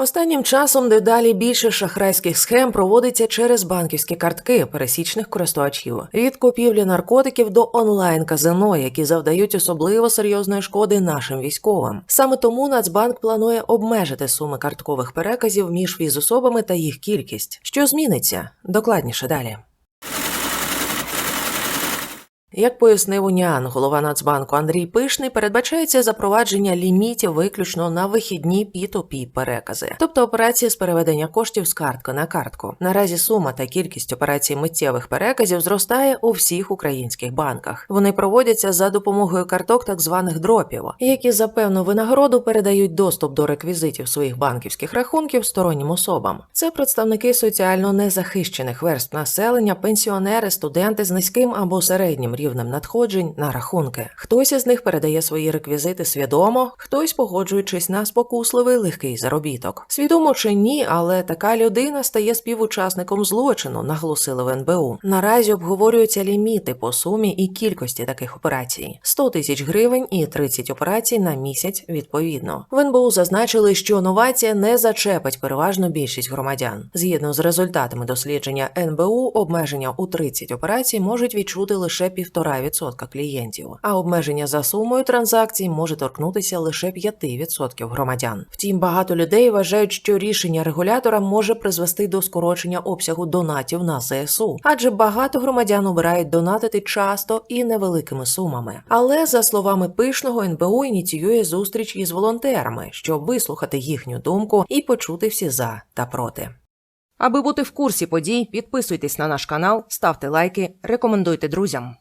Останнім часом дедалі більше шахрайських схем проводиться через банківські картки пересічних користувачів від купівлі наркотиків до онлайн казино, які завдають особливо серйозної шкоди нашим військовим. Саме тому Нацбанк планує обмежити суми карткових переказів між фізособами та їх кількість. Що зміниться? Докладніше далі. Як пояснив Уніан, голова Нацбанку Андрій Пишний, передбачається запровадження лімітів виключно на вихідні P2P перекази, тобто операції з переведення коштів з картки на картку. Наразі сума та кількість операцій миттєвих переказів зростає у всіх українських банках. Вони проводяться за допомогою карток так званих дропів, які за певну винагороду передають доступ до реквізитів своїх банківських рахунків стороннім особам. Це представники соціально незахищених верств населення, пенсіонери, студенти з низьким або середнім рівнем надходжень на рахунки. Хтось із них передає свої реквізити свідомо, хтось погоджуючись на спокусливий легкий заробіток. Свідомо чи ні, але така людина стає співучасником злочину, наголосили в НБУ. Наразі обговорюються ліміти по сумі і кількості таких операцій: 100 тисяч гривень і 30 операцій на місяць відповідно. В НБУ зазначили, що новація не зачепить переважно більшість громадян. Згідно з результатами дослідження НБУ, обмеження у 30 операцій можуть відчути лише 1,5% клієнтів, а обмеження за сумою транзакцій може торкнутися лише 5% громадян. Втім, багато людей вважають, що рішення регулятора може призвести до скорочення обсягу донатів на ЗСУ, адже багато громадян обирають донатити часто і невеликими сумами. Але за словами пишного, НБУ ініціює зустріч із волонтерами, щоб вислухати їхню думку і почути всі за та проти. Аби бути в курсі подій, підписуйтесь на наш канал, ставте лайки, рекомендуйте друзям.